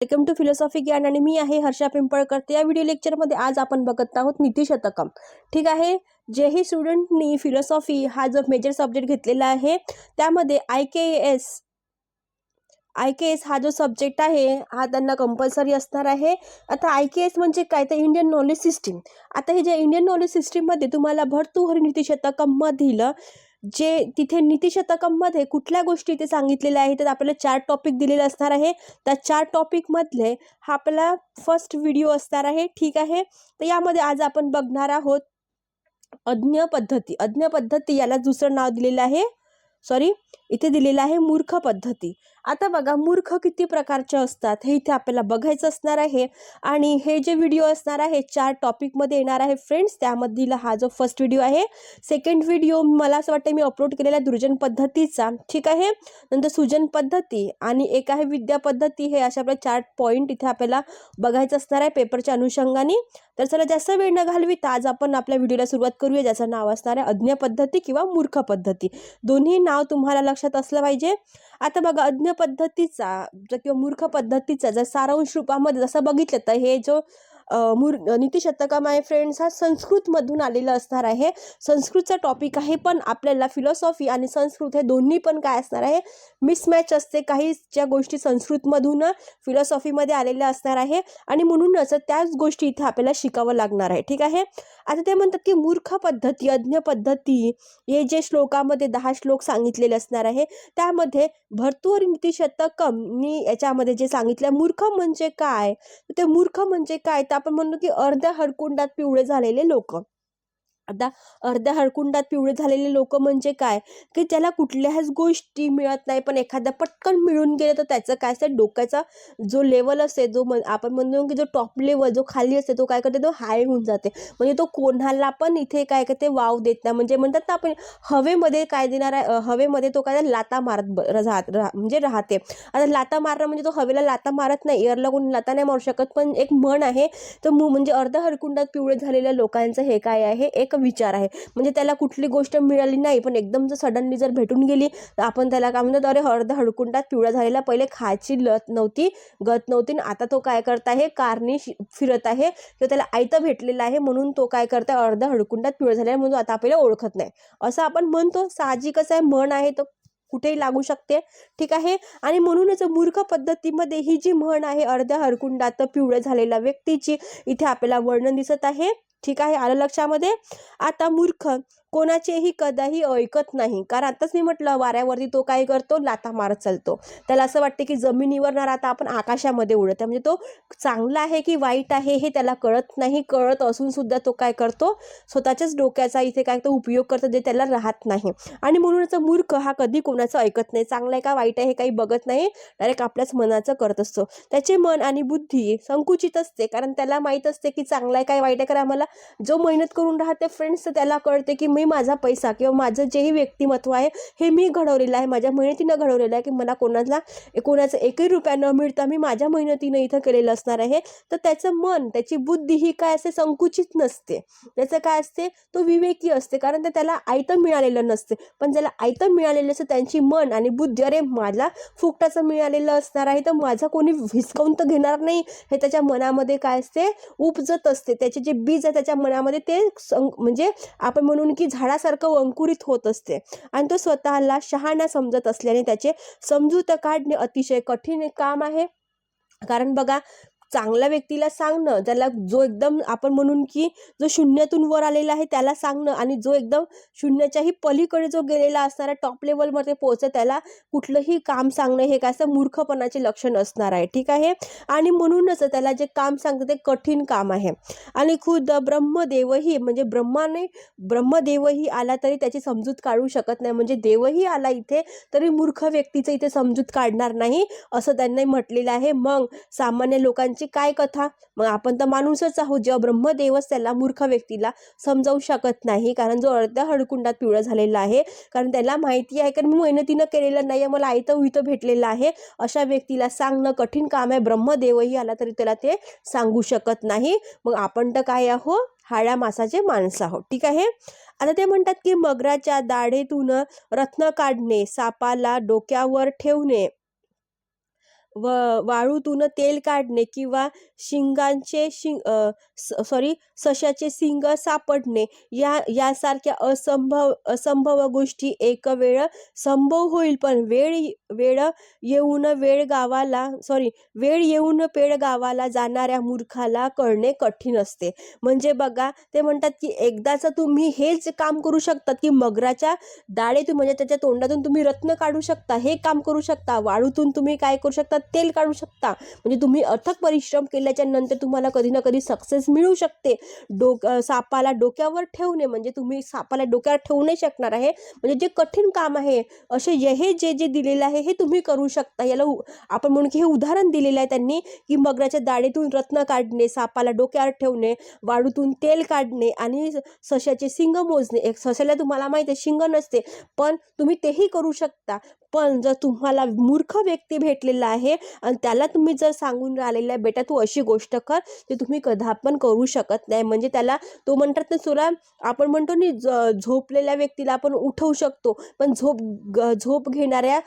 Welcome to philosophy ज्ञान आणि मी आहे हर्षा पिंपळकर. या व्हिडिओ लेक्चरमध्ये आज आपण बघत आहोत नीतिशतकम ठीक आहे? जेही स्टुडंटनी फिलॉसॉफी हा जो मेजर सब्जेक्ट घेतलेला आहे त्यामध्ये I K S I K S हा जो सब्जेक्ट आहे हा त्यांना कंपल्सरी असणार आहे. आता आय के एस म्हणजे काय? तर इंडियन नॉलेज सिस्टीम आता हे जे इंडियन नॉलेज सिस्टीममध्ये तुम्हाला भरतुहरी नीतिशतकममधील जे तिथे नीतिशतकममध्ये कुठल्या गोष्टी इथे सांगितलेल्या आहेत तर आपल्याला चार टॉपिक दिलेले असणार आहे. त्या चार टॉपिकमधले हा आपला फर्स्ट व्हिडिओ असणार आहे. ठीक आहे? तर यामध्ये आज आपण बघणार आहोत अज्ञ पद्धती. अज्ञ पद्धती याला दुसरं नाव दिलेलं आहे. सॉरी इथे दिलेलं आहे मूर्ख पद्धती. आता बघा मूर्ख किती प्रकारचे असतात हे इथे आपल्याला बघायचं असणार आहे. आणि हे जे व्हिडिओ असणार आहे चार टॉपिकमध्ये येणार आहे फ्रेंड्स त्यामधील हा जो फर्स्ट व्हिडिओ आहे सेकंड व्हिडिओ मला असं वाटतं मी अपलोड केलेला दुर्जन पद्धतीचा. ठीक आहे? नंतर सुजन पद्धती आणि एक आहे विद्या पद्धती. हे अशा आपल्या चार पॉईंट इथे आपल्याला बघायचं असणार आहे पेपरच्या अनुषंगाने. तर चला जास्त वेळ न घालवीत आज आपण आपल्या व्हिडिओला सुरुवात करूया ज्याचं नाव असणार आहे अज्ञ पद्धती किंवा मूर्ख पद्धती. दोन्ही नाव तुम्हाला लक्षात असलं पाहिजे. आता बघा अज्ञ पद्धतीचा किंवा मूर्ख पद्धतीचा जर सारांश रूपामध्ये जसं बघितलं तर हे जो मुर नीतिशतकम आहे फ्रेंड्स हा संस्कृतमधून आलेला असणार आहे. संस्कृतचा टॉपिक आहे पण आपल्याला फिलॉसॉफी आणि संस्कृत हे दोन्ही पण काय असणार आहे? मिसमॅच असते. काही ज्या गोष्टी संस्कृतमधून फिलॉसॉफीमध्ये आलेल्या असणार आहे आणि म्हणूनच त्याच गोष्टी इथे आपल्याला शिकावं लागणार आहे. ठीक आहे? आता ते म्हणतात की मूर्ख पद्धती अज्ञ पद्धती हे जे श्लोकामध्ये दहा श्लोक सांगितलेले असणार आहे त्यामध्ये भरतूर नीतिशतकमनी याच्यामध्ये जे सांगितलं मूर्ख म्हणजे काय? ते मूर्ख म्हणजे काय? तर आपण म्हणतो की अर्ध्या हडकुंडात पिवळे झालेले लोक. आता अर्ध्या हरकुंडात पिवळे झालेले लोक म्हणजे काय? की त्याला कुठल्याच गोष्टी मिळत नाही पण एखादा पटकन मिळून गेलं तर त्याचं काय असतं? डोक्याचा जो लेवल असते जो म आपण म्हणतो की जो टॉप लेवल जो खाली असते तो काय करते? तो हाय होऊन जाते. म्हणजे तो कोणाला पण इथे काय करते? वाव देत नाही. म्हणजे म्हणतात ना आपण हवेमध्ये काय देणार आहे? हवेमध्ये तो काय लाता मारत ब- राहत राह- म्हणजे राहते. आता लाता मारणं म्हणजे तो हवेला लाता मारत नाही. एअरला कोणी लाता नाही मारू शकत पण एक म्हण आहे तर मु म्हणजे अर्ध हरकुंडात पिवळे झालेल्या लोकांचं हे काय आहे? एक विचार आहे. म्हणजे त्याला कुठली गोष्ट मिळाली नाही पण एकदम जर सडनली जर भेटून गेली तर आपण त्याला काय म्हणतो अरे अर्ध हडकुंडात पिवळा झालेला पहिले खायची लत नव्हती गत नव्हती आणि आता तो काय करत आहे कारने शि- फिरत आहे किंवा त्याला आयतं भेटलेलं आहे म्हणून तो काय करत आहे अर्ध हडकुंडात पिवळा झालेला म्हणून आता आपल्याला ओळखत नाही. असं आपण म्हणतो साहजिकच आहे म्हण आहे तो कुठेही लागू शकते. ठीक आहे? आणि म्हणूनच मूर्ख पद्धतीमध्ये ही जी म्हण आहे अर्ध्या हरकुंडात पिवळं झालेल्या व्यक्तीची इथे आपल्याला वर्णन दिसत आहे. ठीक आहे? आलं लक्षामध्ये? आता मूर्ख कोणाचेही कदाही ऐकत नाही. कारण आताच मी म्हटलं वाऱ्यावरती तो काय करतो? लाथा मारत चालतो. त्याला असं वाटते की जमिनीवर ना राहता आपण आकाशामध्ये उडत आहे. म्हणजे तो चांगला आहे की वाईट आहे हे त्याला कळत नाही. कळत असून सुद्धा तो काय करतो? स्वतःच्याच डोक्याचा इथे काय तो उपयोग करतो जे त्याला राहत नाही. आणि म्हणूनच मूर्ख हा कधी कोणाचं ऐकत नाही. चांगलं आहे का वाईट आहे हे काही बघत नाही. डायरेक्ट आपल्याच मनाचं करत असतो. त्याचे मन आणि बुद्धी संकुचित असते. कारण त्याला माहीत असते की चांगलं आहे काय वाईट आहे. कारण आम्हाला जो मेहनत करून राहते फ्रेंड्स तर त्याला कळते की मी माझा पैसा किंवा माझं जेही व्यक्तिमत्व आहे हे मी घडवलेलं आहे. माझ्या मेहनतीनं घडवलेलं आहे की मला कोणाला कोणाचं एकही रुपया न मिळता मी माझ्या मेहनतीनं इथं केलेलं असणार आहे. तर त्याचं मन त्याची बुद्धी ही काय असते? संकुचित नसते. त्याचं काय असते? तो विवेकी असते. कारण ते त्याला आयतं मिळालेलं नसते. पण ज्याला आयतं मिळालेलं असतं त्यांची मन आणि बुद्धी अरे मला फुकटाचं मिळालेलं असणार आहे तर माझा कोणी हिसकावून तर घेणार नाही. हे त्याच्या मनामध्ये काय असते? उपजत असते. त्याचे जे बीज आहे त्याच्या मनामध्ये ते म्हणजे आपण म्हणून की झाडासारखं अंकुरित होत असते. आणि तो स्वतःला शहाणा समजत असल्याने त्याचे समजूत काढणे अतिशय कठीण काम आहे. कारण बघा चांगल्या व्यक्तीला सांगणं ज्याला जो एकदम आपण म्हणून की जो शून्यातून वर आलेला आहे त्याला सांगणं आणि जो एकदम शून्याच्याही पलीकडे जो गेलेला असणारा टॉप लेवलमध्ये पोहोचत त्याला कुठलंही काम सांगणं हे काय असं मूर्खपणाचे लक्षण असणार आहे. ठीक आहे? आणि म्हणूनच त्याला जे काम सांगतं ते कठीण काम आहे. आणि खुद ब्रह्मदेवही म्हणजे ब्रह्माने ब्रह्मदेवही आला तरी त्याची समजूत काढू शकत नाही. म्हणजे देवही आला इथे तरी मूर्ख व्यक्तीचं इथे समजूत काढणार नाही असं त्यांनी म्हटलेलं आहे. मग सामान्य लोकांची काय कथा? मग आपण तर माणूसच आहोत. जेव्हा ब्रह्मदेवच त्याला मूर्ख व्यक्तीला समजावू शकत नाही कारण जो अर्ध्या हडकुंडात पिवळा झालेला आहे कारण त्याला माहिती आहे कारण मी मेहनतीनं केलेलं नाही आहे मला आयतं उयतं भेटलेलं आहे अशा व्यक्तीला सांगणं कठीण काम आहे. ब्रह्मदेवही आला तरी त्याला ते सांगू शकत नाही. मग आपण तर काय आहो हाळ्या मासाचे माणसं आहोत. ठीक आहे? आता ते म्हणतात की मगराच्या दाढेतून रत्न काढणे सापाला डोक्यावर ठेवणे. व वाळूतून तेल काढणे किंवा शिंगांचे शिंग सॉरी सशाचे शिंग सापडणे या यासारख्या असंभव असंभव गोष्टी एक वेळ संभव होईल. पण वेळ वेळ येऊन वेळ गावाला सॉरी वेळ येऊन पेड गावाला जाणाऱ्या मूर्खाला कळणे कठीण असते. म्हणजे बघा ते म्हणतात की एकदाचं तुम्ही हेच काम करू शकतात की मगराच्या दाढेतून म्हणजे त्याच्या तोंडातून तुम्ही रत्न काढू शकता हे काम करू शकता. वाळूतून तुम्ही काय करू शकता तेल काढू शकता. म्हणजे तुम्ही अथक परिश्रम केल्याच्यानंतर तुम्हाला कधी ना कधी सक्सेस मिळू शकते. डोक सापाला डोक्यावर ठेवणे म्हणजे तुम्ही सापाला डोक्यावर ठेवू नाही शकणार आहे. म्हणजे जे कठीण काम आहे असे हे जे जे दिलेलं आहे हे तुम्ही करू शकता. याला उ- आपण म्हणून की हे उदाहरण दिलेलं आहे त्यांनी की मगराच्या दाढेतून रत्न काढणे सापाला डोक्यावर ठेवणे वाळूतून तेल काढणे आणि सशाचे शिंग मोजणे. एक सशाला तुम्हाला माहिती आहे शिंग नसते. पण तुम्ही तेही करू शकता. पण जर तुम्हाला मूर्ख व्यक्ती भेटलेला आहे आणि त्याला तुम्ही जर सांगून राहिलेला आहे बेटा तू अशी गोष्ट कर ते तुम्ही कदापण करू शकत नाही. म्हणजे त्याला तो म्हणतात ना तुला आपण म्हणतो नि झोपलेल्या व्यक्तीला आपण उठवू शकतो पण झोप ग- झोप घेणाऱ्या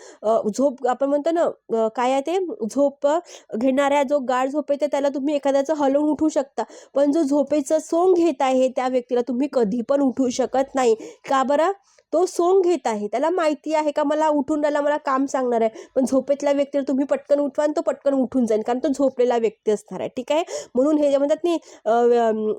झोप आपण म्हणतो ना काय आहे ते? झोप घेणाऱ्या जो गाढ झोप आहे त्याला तुम्ही एखाद्याचं हलवून उठवू शकता. पण जो झोपेचं सोंग घेत आहे त्या व्यक्तीला तुम्ही कधी पण उठवू शकत नाही. का बरं? तो सोंग घेत आहे. त्याला माहिती आहे का मला उठून राहिला मला काम सांगणार आहे. पण झोपेतल्या व्यक्तीला तुम्ही पटकन उठवा आणि तो पटकन उठून जाईल. कारण तो झोपलेला व्यक्ती असणार आहे. ठीक आहे? म्हणून हे जे म्हणतात नाही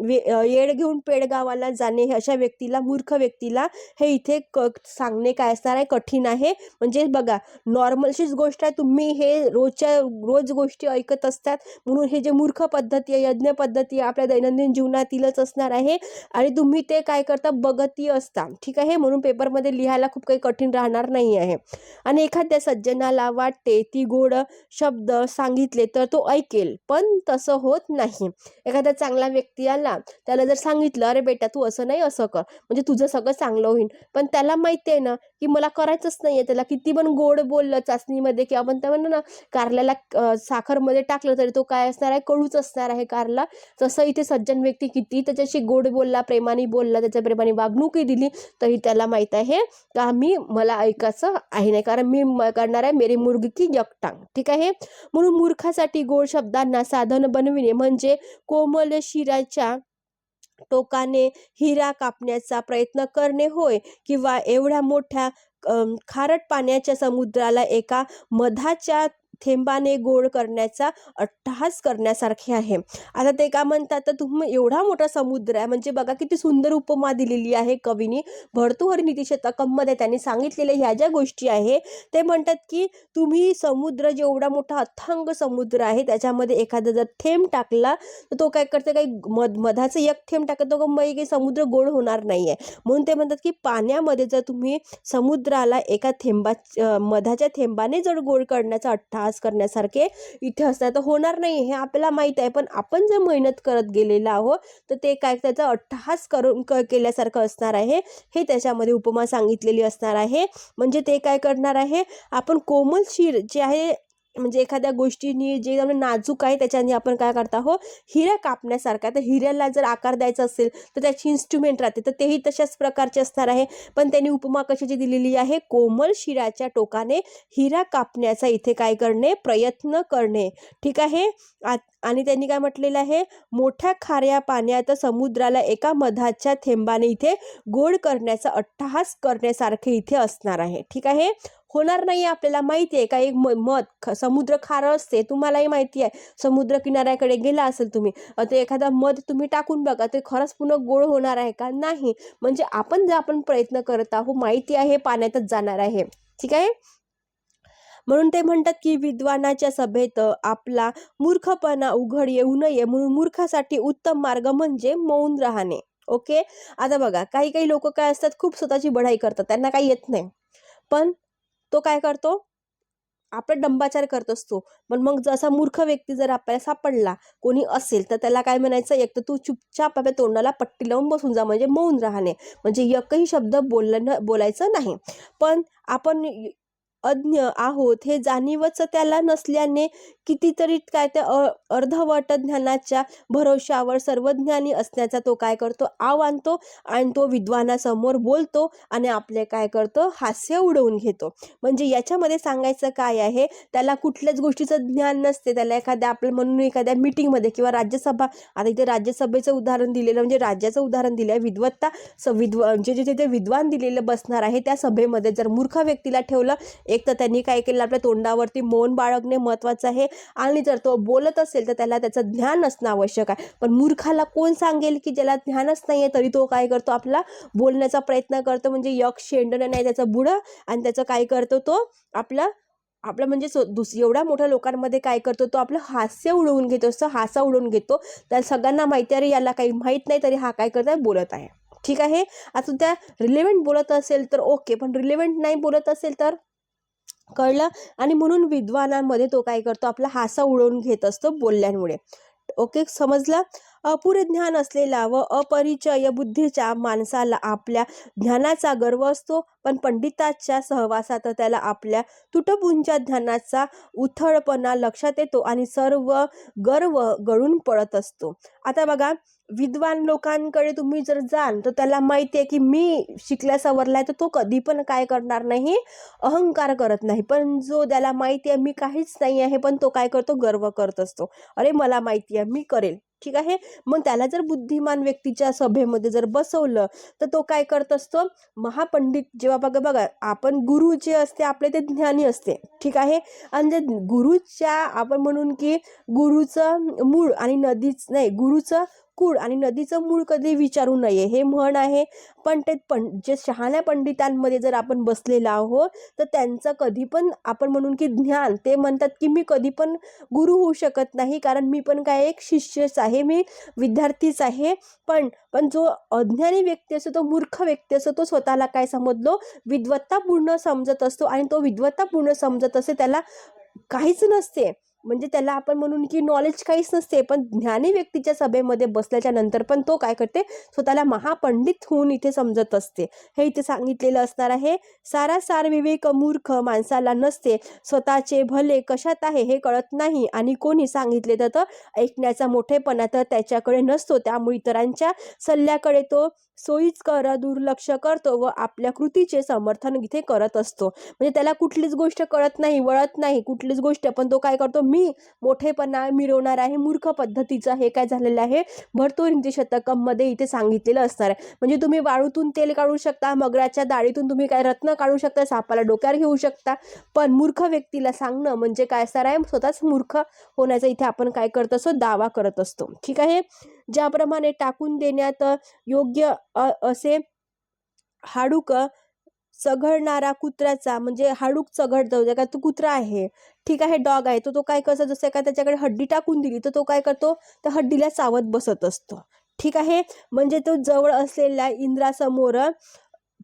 वे- येड घेऊन पेडगावाला जाणे हे अशा व्यक्तीला मूर्ख व्यक्तीला हे इथे क सांगणे काय असणार आहे? कठीण आहे. म्हणजे बघा नॉर्मलशीच गोष्ट आहे. तुम्ही हे रोजच्या रोज गोष्टी ऐकत असतात. म्हणून हे जे मूर्ख पद्धती आहे यज्ञ पद्धती आहे आपल्या दैनंदिन जीवनातीलच असणार आहे. आणि तुम्ही ते काय करता? बघती असता. ठीक आहे? म्हणून पेपरमध्ये लिहायला खूप काही कठीण राहणार नाही आहे. आणि एखाद्या सज्जनाला वाटते ती गोड शब्द सांगितले तर तो ऐकेल पण तसं होत नाही. एखादा चांगला व्यक्ती आला त्याला जर सांगितलं अरे बेटा तू असं नाही असं कर. म्हणजे तुझं सगळं चांगलं होईल. पण त्याला माहिती आहे ना की मला करायचंच नाही आहे त्याला. किती पण गोड बोललं चाचणीमध्ये किंवा आपण त्या म्हणतो ना कारल्याला साखरमध्ये टाकलं तरी तो काय असणार आहे? कडूच असणार आहे कारला. तसं इथे सज्जन व्यक्ती किती त्याच्याशी गोड बोलला प्रेमाने बोलला त्याच्या प्रेमाने वागणूकही दिली तरी त्याला माहीत आहे का मी मला ऐकायचं आहे नाही. कारण मी म- करणार आहे मेरी मुर्ग की यकटांग. ठीक आहे? म्हणून मूर्खासाठी गोड शब्दांना साधन बनविणे म्हणजे कोमल शिराच्या टोकाने हिरा कापण्याचा प्रयत्न करणे होय किंवा एवढ्या मोठ्या खारट पाण्याच्या समुद्राला एका मधाच्या थेंबाने गोड करण्याचा अट्टहास करण्यासारखे आहे. आता ते का म्हणतात? तर तुम्ही एवढा मोठा समुद्र आहे म्हणजे बघा किती सुंदर उपमा दिलेली आहे कवीनी. भरतुहरी आहे त्यांनी सांगितलेल्या ह्या ज्या गोष्टी आहे ते म्हणतात की तुम्ही समुद्र जेवढा मोठा अथांग समुद्र आहे त्याच्यामध्ये एखादा जर थेंब टाकला तर तो काय करते? काही मध मधाचं एक थेंब टाकत तो का मग काही समुद्र गोड होणार नाही आहे म्हणून ते म्हणतात की पाण्यामध्ये जर तुम्ही समुद्राला एका थेंबा मधाच्या थेंबाने जर गोड करण्याचा अट्टहास करण्यासारखे इथे असणार तर होणार नाही हे आपल्याला माहीत आहे. पण आपण जर मेहनत करत गेलेलो आहोत तर ते काय त्याचा अट्टहास करून क केल्यासारखं असणार आहे. हे त्याच्यामध्ये उपमा सांगितलेली असणार आहे. म्हणजे ते काय करणार आहे? आपण कोमल शिर जे आहे म्हणजे एखाद्या गोष्टीनी जे नाजूक आहे त्याच्याने आपण काय करता हो हिऱ्या कापण्यासारखा तर हिऱ्याला जर आकार द्यायचा असेल तर त्याची इन्स्ट्रुमेंट राहते. तर तेही तशाच प्रकारचे असणार आहे. पण त्यांनी उपमा कशाची दिलेली आहे? कोमल शिराच्या टोकाने हिरा कापण्याचा इथे काय करणे? प्रयत्न करणे. ठीक आहे? आ- आणि त्यांनी काय म्हटलेलं आहे? मोठ्या खाऱ्या पाण्यात समुद्राला एका मधाच्या थेंबाने इथे गोड करण्याचा अट्टहास करण्यासारखे इथे असणार आहे. ठीक आहे? होणार नाही आपल्याला माहिती आहे का? एक म मध ख समुद्र खारं असते तुम्हालाही माहिती आहे समुद्र किनाऱ्याकडे गेला असेल तुम्ही अ, ते एखादा मध तुम्ही टाकून बघा ते खरंच पुन्हा गोड होणार आहे का? नाही. म्हणजे आपण जे आपण प्रयत्न करत आहोत माहिती आहे पाण्यातच जाणार आहे. ठीक आहे? म्हणून ते म्हणतात की विद्वानाच्या सभेत आपला मूर्खपणा उघड येऊ नये म्हणून मूर्खासाठी उत्तम मार्ग म्हणजे मौन राहणे. ओके? आता बघा काही काही लोक काय असतात खूप स्वतःची बढाई करतात त्यांना काही येत नाही. पण तो काय करतो? आपला डंबाचार करत असतो. पण मग जसा मूर्ख व्यक्ती जर आपल्याला सापडला कोणी असेल तर त्याला काय म्हणायचं? एक तर तू चुपचाप आपल्या तोंडाला पट्टी लावून बसून जा म्हणजे मौन राहणे. म्हणजे एकही शब्द बोलणं बोलायचं नाही. पण आपण अज्ञ आहोत हे जाणीवच त्याला नसल्याने कितीतरी काय ते अ अर्धवट ज्ञानाच्या भरोशावर सर्वज्ञानी असण्याचा तो काय करतो? आव आणतो आणि तो विद्वानासमोर बोलतो आणि आपले काय करतो? हास्य उडवून घेतो. म्हणजे याच्यामध्ये सांगायचं काय आहे? त्याला कुठल्याच गोष्टीचं ज्ञान नसते. त्याला एखाद्या आपलं म्हणून एखाद्या मीटिंगमध्ये किंवा राज्यसभा आता इथे राज्यसभेचं उदाहरण दिलेलं म्हणजे राज्याचं उदाहरण दिलं आहे विद्वत्ता स विद्व जे जे तिथे विद्वान दिलेलं बसणार आहे त्या सभेमध्ये जर मूर्ख व्यक्तीला ठेवलं एक तर त्यांनी काय केलं आपल्या तोंडावरती मौन बाळगणे महत्त्वाचं आहे. आणि जर तो बोलत असेल तर त्याला त्याचं ज्ञान असणं आवश्यक आहे. पण मूर्खाला कोण सांगेल की ज्याला ज्ञानच नाही आहे तरी तो काय करतो? आपला बोलण्याचा प्रयत्न करतो म्हणजे यक्ष शेंडणं नाही त्याचं बुडं. आणि त्याचं काय करतो तो? आपला आपलं म्हणजे दुस एवढ्या मोठ्या लोकांमध्ये काय करतो तो? आपलं हास्य उडवून घेतो असं हासा उडवून घेतो. त्या सगळ्यांना माहिती आहे याला काही माहीत नाही तरी हा काय करत आहे? बोलत आहे. ठीक आहे? आता त्या रिलेव्हंट बोलत असेल तर ओके. पण रिलेव्हंट नाही बोलत असेल तर? कळलं? आणि म्हणून विद्वानांमध्ये तो काय करतो? आपला हासा उडवून घेत असतो बोलल्यामुळे. ओके? समजलं? अपुरे ज्ञान असलेला व अपरिचय बुद्धीच्या माणसाला आपल्या ज्ञानाचा गर्व असतो पण पंडिताच्या सहवासात त्याला आपल्या तुटपुंच्या ज्ञानाचा उथळपणा लक्षात येतो आणि सर्व गर्व गळून पडत असतो. आता बघा विद्वान लोकांकडे तुम्ही जर जाल तर त्याला माहिती आहे की मी शिकल्या सवरला आहे तर तो कधी पण काय करणार नाही अहंकार करत नाही. पण जो त्याला माहिती आहे मी काहीच नाही आहे पण तो काय करतो? गर्व करत असतो. अरे मला माहिती आहे मी करेल. ठीक आहे? मग त्याला जर बुद्धिमान व्यक्तीच्या सभेमध्ये जर बसवलं तर तो काय करत असतो? महापंडित जेव्हा बघा बघा आपण गुरु जे असते आपले ते ज्ञानी असते. ठीक आहे? आणि जे गुरुच्या आपण म्हणून की गुरुचं मूळ आणि नदीच नाही गुरुचं कूळ आणि नदीचं मूळ कधी विचारू नये हे म्हण आहे. पण ते पण जे शहाण्या पंडितांमध्ये जर आपण बसलेलो आहोत तर त्यांचं कधी पण आपण म्हणून की ज्ञान ते म्हणतात की मी कधी पण गुरु होऊ शकत नाही कारण मी पण काय एक शिष्यच आहे मी विद्यार्थीच आहे. पण पण जो अज्ञानी व्यक्ती असतो तो मूर्ख व्यक्ती असतो तो स्वतःला काय समजलो विद्वत्तापूर्ण समजत असतो आणि तो विद्वत्तापूर्ण समजत असे त्याला काहीच नसते. म्हणजे त्याला आपण म्हणून की नॉलेज काहीच नसते पण ज्ञानी व्यक्तीच्या सभेमध्ये बसल्याच्या नंतर पण तो काय करते? स्वतःला महापंडित होऊन इथे समजत असते. हे इथे सांगितलेलं असणार आहे सारा सार विवेक मूर्ख माणसाला नसते. स्वतःचे भले कशात आहे हे कळत नाही आणि कोणी सांगितले तर तर ऐकण्याचा मोठेपणा तर त्याच्याकडे नसतो. त्यामुळे इतरांच्या सल्ल्याकडे तो सोयीस्कर दुर्लक्ष करतो व आपल्या कृतीचे समर्थन इथे करत असतो. म्हणजे त्याला कुठलीच गोष्ट कळत नाही वळत नाही. कुठलीच गोष्ट पण तो काय करतो? मी मोठेपणा मिरवणार आहे मूर्ख पद्धतीचं हे काय झालेलं आहे? भरतोरींचे शतकमध्ये इथे सांगितलेलं असणार आहे. म्हणजे तुम्ही वाळूतून तेल काढू शकता मगराच्या डाळीतून तुम्ही काय रत्न काढू शकता सापाला डोक्यावर घेऊ शकता. पण मूर्ख व्यक्तीला सांगणं म्हणजे काय असणार आहे? स्वतःच मूर्ख होण्याचा इथे आपण काय करत असतो? दावा करत असतो. ठीक आहे? ज्याप्रमाणे टाकून देण्यात योग्य असे हाडूक चघळणारा कुत्र्याचा म्हणजे हाडूक चघळतो जे का तो कुत्रा आहे ठीक आहे डॉग आहे तो तो काय करतो जसं का त्याच्याकडे हड्डी टाकून दिली तर तो काय करतो त्या हड्डीला चावत बसत असतो ठीक आहे? म्हणजे तो जवळ असलेल्या इंद्रासमोर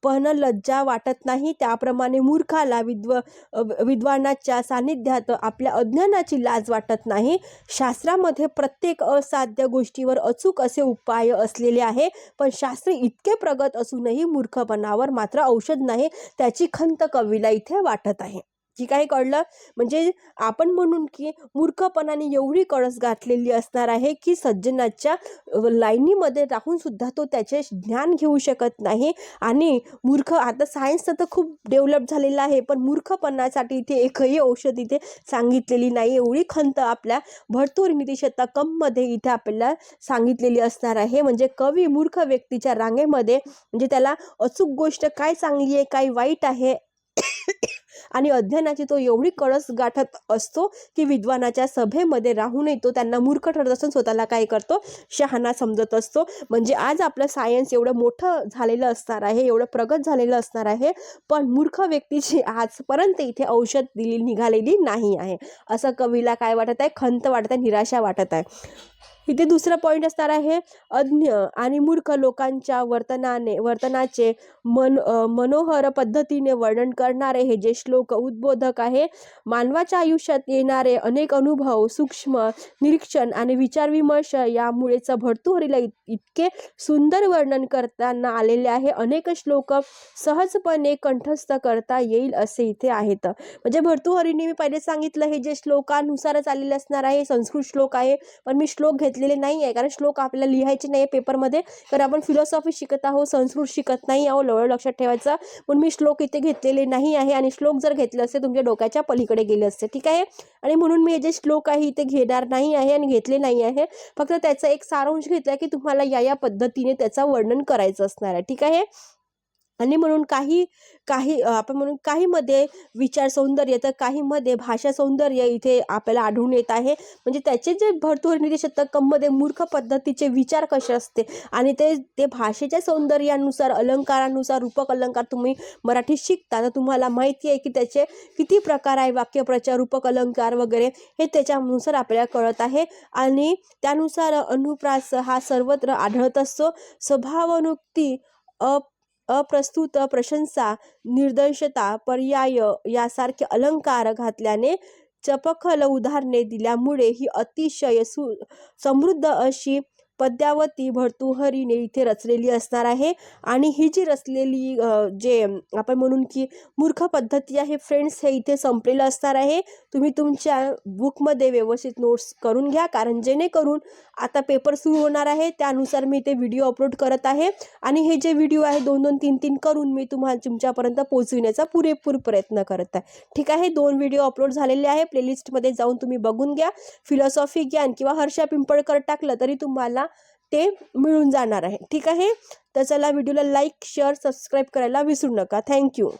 पण लज्जा वाटत नाही. त्याप्रमाणे मूर्खाला विद्व विद्वानाच्या सान्निध्यात आपल्या अज्ञानाची लाज वाटत नाही. शास्त्रामध्ये प्रत्येक असाध्य गोष्टीवर अचूक असे उपाय असलेले आहे. पण शास्त्र इतके प्रगत असूनही मूर्खपणावर मात्र औषध नाही. त्याची खंत कवीला इथे वाटत आहे. ठीक आहे कळलं म्हणजे आपण म्हणून की मूर्खपणाने एवढी कळस घातलेली असणार आहे की सज्जनाच्या लाईनीमध्ये राहून सुद्धा तो त्याचे ज्ञान घेऊ शकत नाही. आणि मूर्ख आता सायन्स तर खूप डेव्हलप झालेलं आहे पण मूर्खपणासाठी इथे एकही औषध इथे सांगितलेली नाही. एवढी खंत आपल्या भरतूर नीती शतकममध्ये इथे आपल्याला सांगितलेली असणार आहे. म्हणजे कवी मूर्ख व्यक्तीच्या रांगेमध्ये म्हणजे त्याला अचूक गोष्ट काय चांगली आहे काय वाईट आहे आणि अध्ययनाची तो एवढी कळस गाठत असतो की विद्वानाच्या सभेमध्ये राहूनही तो त्यांना मूर्ख ठरत असून स्वतःला काय करतो? शहाणा समजत असतो. म्हणजे आज आपलं सायन्स एवढं मोठं झालेलं असणार आहे एवढं प्रगत झालेलं असणार आहे पण मूर्ख व्यक्तीची आजपर्यंत इथे औषध दिली निघालेली नाही आहे. असं कवीला काय वाटत आहे? खंत वाटत आहे? निराशा वाटत आहे. इथे दुसरा पॉईंट असणार आहे अज्ञ आणि मूर्ख लोकांच्या वर्तनाने वर्तनाचे मन मनोहर पद्धतीने वर्णन करणारे हे जे श्लोक उद्बोधक आहे मानवाच्या आयुष्यात येणारे अनेक अनुभव सूक्ष्म निरीक्षण आणि विचारविमर्श यामुळेच भर्तृहरीला इत- इतके सुंदर वर्णन करताना आलेले आहे. अनेक श्लोक सहजपणे कंठस्थ करता येईल असे इथे आहेत. म्हणजे भर्तृहरीने मी पहिले सांगितलं हे जे श्लोकानुसारच आलेले असणार आहे संस्कृत श्लोक आहे पण मी श्लोक घेत घेतलेले नाही आहे कारण श्लोक आपल्याला लिहायचे नाही आहे पेपरमध्ये. कारण आपण फिलॉसॉफी शिकत आहोत संस्कृत शिकत नाही आहोत लवळ लक्षात ठेवायचं. पण मी श्लोक इथे घेतलेले नाही आहे. आणि श्लोक जर घेतले असते तुमच्या डोक्याच्या पलीकडे गेले असते. ठीक आहे? आणि म्हणून मी हे जे श्लोक आहे इथे घेणार नाही आहे आणि घेतले नाही आहे. फक्त त्याचा एक सारांश घेतला की तुम्हाला या या पद्धतीने त्याचा वर्णन करायचं असणार आहे. ठीक आहे? आणि म्हणून काही काही आपण म्हणून काहीमध्ये विचार सौंदर्य तर काहीमध्ये भाषा सौंदर्य इथे आपल्याला आढळून येत आहे. म्हणजे त्याचे जे भरतूर शतकमध्ये मूर्ख पद्धतीचे विचार कसे असते? आणि ते ते भाषेच्या सौंदर्यानुसार अलंकारानुसार रूपक अलंकार तुम्ही मराठीत शिकता तर तुम्हाला माहिती आहे की त्याचे किती प्रकार आहे वाक्यप्रचार रूपक अलंकार वगैरे हे त्याच्यानुसार आपल्याला कळत आहे. आणि त्यानुसार अनुप्रास हा सर्वत्र आढळत असतो. स्वभावनुक्ती अप अप्रस्तुत प्रशंसा निर्दंशता पर्याय यासारखे अलंकार घातल्याने चपखल उदाहरणे दिल्यामुळे ही अतिशय सु समृद्ध अशी पद्यावती भर्तृहरीने इथे रचलेली असणार आहे. आणि ही जी रचलेली जे आपण म्हणून की मूर्ख पद्धती आहे फ्रेंड्स हे इथे संपलेलं असणार आहे. तुम्ही तुमच्या बुकमध्ये व्यवस्थित नोट्स करून घ्या कारण जेणेकरून आता पेपर सुरू होणार आहे. त्यानुसार मी ते व्हिडिओ अपलोड करत आहे. आणि हे जे व्हिडिओ आहे दोन दोन तीन तीन करून मी तुम्हाला तुमच्यापर्यंत पोहोचविण्याचा पुरेपूर प्रयत्न करत आहे. ठीक आहे दोन व्हिडिओ अपलोड झालेले आहे. प्लेलिस्टमध्ये जाऊन तुम्ही बघून घ्या. फिलॉसॉफी ज्ञान किंवा हर्षा पिंपळकर टाकलं तरी तुम्हाला ते मिळून जाणार आहे. ठीक आहे? तर चला व्हिडिओला लाईक शेअर सबस्क्राईब करायला विसरू नका. थँक्यू